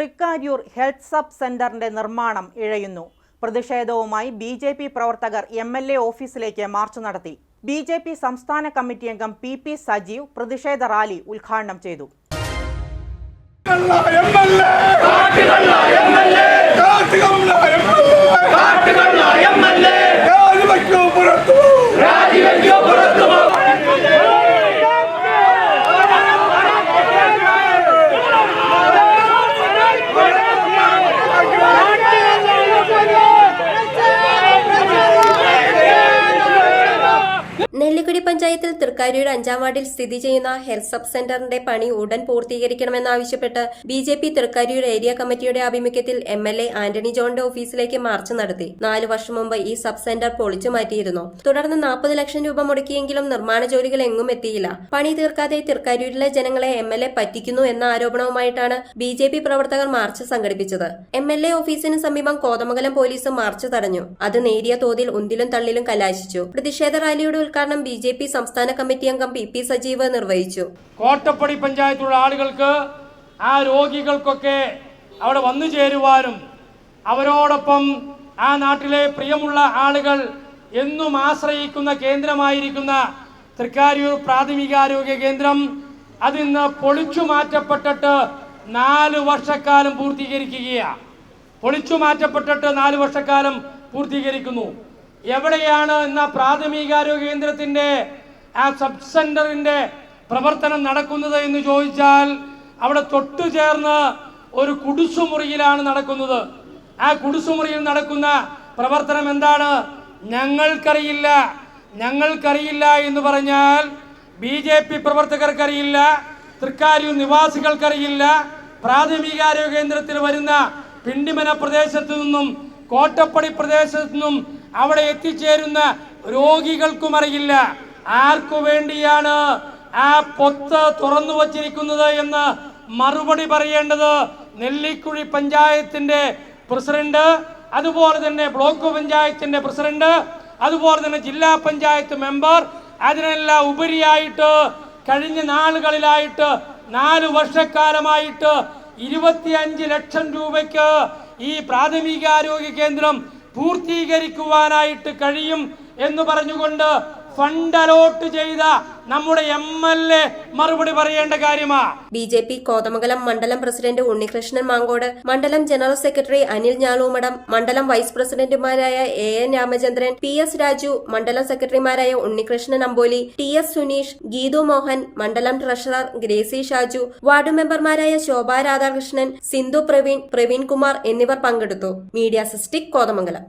Thrikkariyoor health sub സെന്ററിന്റെ നിർമ്മാണം ഇഴയുന്നു. പ്രതിഷേധവുമായി ബി ജെ പി പ്രവർത്തകർ എം എൽ എ ഓഫീസിലേക്ക് മാർച്ച് നടത്തി. ബി ജെ പി സംസ്ഥാന കമ്മിറ്റി അംഗം പി പി സജീവ് പ്രതിഷേധ റാലി ഉദ്ഘാടനം ചെയ്തു. നെല്ലിക്കുടി പഞ്ചായത്തിൽ തൃക്കാരിയൂർ അഞ്ചാം വാർഡിൽ സ്ഥിതി ചെയ്യുന്ന ഹെൽത്ത് സബ് സെന്ററിന്റെ പണി ഉടൻ പൂർത്തീകരിക്കണമെന്നാവശ്യപ്പെട്ട് B J P Thrikkariyoor area കമ്മിറ്റിയുടെ ആഭിമുഖ്യത്തിൽ എം എൽ എ ആന്റണി ജോണിന്റെ ഓഫീസിലേക്ക് മാർച്ച് നടത്തി. നാല് വർഷം മുമ്പ് ഈ സബ് സെന്റർ പൊളിച്ചു മാറ്റിയിരുന്നു. തുടർന്ന് നാൽപ്പത് ലക്ഷം രൂപ മുടക്കിയെങ്കിലും നിർമ്മാണ ജോലികൾ എങ്ങും എത്തിയില്ല. പണി തീർക്കാതെ തൃക്കാരിയൂരിലെ ജനങ്ങളെ എം എൽ എ പറ്റിക്കുന്നു എന്ന ആരോപണവുമായിട്ടാണ് ബി ജെ പി പ്രവർത്തകർ മാർച്ച് സംഘടിപ്പിച്ചത്. എം എൽ എ ഓഫീസിന് സമീപം കോതമംഗലം പോലീസ് മാർച്ച് തടഞ്ഞു. അത് നേരിയ തോതിൽ ഉന്തിലും തള്ളിലും കലാശിച്ചു. പ്രതിഷേധ റാലിയുടെ ഉദ്ഘാടനം ബി ജെ പി സംസ്ഥാന കമ്മിറ്റി അംഗം പി പി സജീവ് നിർവഹിച്ചു. കോട്ടപ്പടി പഞ്ചായത്തിലുള്ള ആളുകൾക്ക് ആ രോഗികൾക്കൊക്കെ അവിടെ വന്നു ചേരുവാനും അവരോടൊപ്പം ആ നാട്ടിലെ പ്രിയമുള്ള ആളുകൾ എന്നും ആശ്രയിക്കുന്ന കേന്ദ്രമായിരിക്കുന്ന തൃക്കാരിയൂർ പ്രാഥമികാരോഗ്യ കേന്ദ്രം അതിന്ന് പൊളിച്ചു മാറ്റപ്പെട്ടിട്ട് നാല് വർഷക്കാലം പൂർത്തീകരിക്കുകയാണ് പൊളിച്ചു മാറ്റപ്പെട്ടിട്ട് നാല് വർഷക്കാലം പൂർത്തീകരിക്കുന്നു. എവിടെയാണ് എന്ന പ്രാഥമികാരോഗ്യ കേന്ദ്രത്തിന്റെ ആ സബ് സെന്ററിന്റെ പ്രവർത്തനം നടക്കുന്നത് എന്ന് ചോദിച്ചാൽ അവിടെ തൊട്ടു ചേർന്ന് ഒരു കുടുസുമുറിയിലാണ് നടക്കുന്നത്. ആ കുടുസുമുറിയിൽ നടക്കുന്ന പ്രവർത്തനം എന്താണ്? ഞങ്ങൾക്കറിയില്ല. ഞങ്ങൾക്കറിയില്ല എന്ന് പറഞ്ഞാൽ ബി ജെ പി പ്രവർത്തകർക്കറിയില്ല തൃക്കാരൂർ നിവാസികൾക്കറിയില്ല. പ്രാഥമികാരോഗ്യ കേന്ദ്രത്തിൽ വരുന്ന പിണ്ടിമന പ്രദേശത്തു നിന്നും കോട്ടപ്പടി പ്രദേശത്തു നിന്നും അവിടെ എത്തിച്ചേരുന്ന രോഗികൾക്കും അറിയില്ല. ആർക്കു വേണ്ടിയാണ് ആ പൊത്ത് തുറന്നു വച്ചിരിക്കുന്നത് എന്ന് മറുപടി പറയേണ്ടത് നെല്ലിക്കുഴി പഞ്ചായത്തിന്റെ പ്രസിഡന്റ് അതുപോലെ തന്നെ ബ്ലോക്ക് പഞ്ചായത്തിന്റെ പ്രസിഡന്റ് അതുപോലെ തന്നെ ജില്ലാ പഞ്ചായത്ത് മെമ്പർ അതിനെല്ലാം ഉപരിയായിട്ട് കഴിഞ്ഞ നാളുകളിലായിട്ട് നാല് വർഷക്കാലമായിട്ട് ഇരുപത്തിയഞ്ച് ലക്ഷം രൂപയ്ക്ക് ഈ പ്രാഥമികാരോഗ്യ കേന്ദ്രം പൂർത്തീകരിക്കുവാനായിട്ട് കഴിയും എന്ന് പറഞ്ഞുകൊണ്ട് ഫണ്ട് അലോട്ട് ചെയ്ത നമ്മുടെ എം എൽ എ മറുപടി പറയേണ്ട കാര്യമാ. ബി ജെ പി കോതമംഗലം മണ്ഡലം പ്രസിഡന്റ് ഉണ്ണികൃഷ്ണൻ മാങ്കോട് മണ്ഡലം ജനറൽ സെക്രട്ടറി അനിൽ ഞാളൂമടം മണ്ഡലം വൈസ് പ്രസിഡന്റുമാരായ A N Ramachandran P S Raju മണ്ഡലം സെക്രട്ടറിമാരായ ഉണ്ണികൃഷ്ണൻ അമ്പോലി ടി എസ് സുനീഷ് ഗീതു മോഹൻ മണ്ഡലം ട്രഷറർ ഗ്രേസി ഷാജു വാർഡ് മെമ്പർമാരായ ശോഭാ രാധാകൃഷ്ണൻ സിന്ധു പ്രവീൺ പ്രവീൺ കുമാർ എന്നിവർ പങ്കെടുത്തു. മീഡിയ സിസ്റ്റിക് കോതമംഗലം.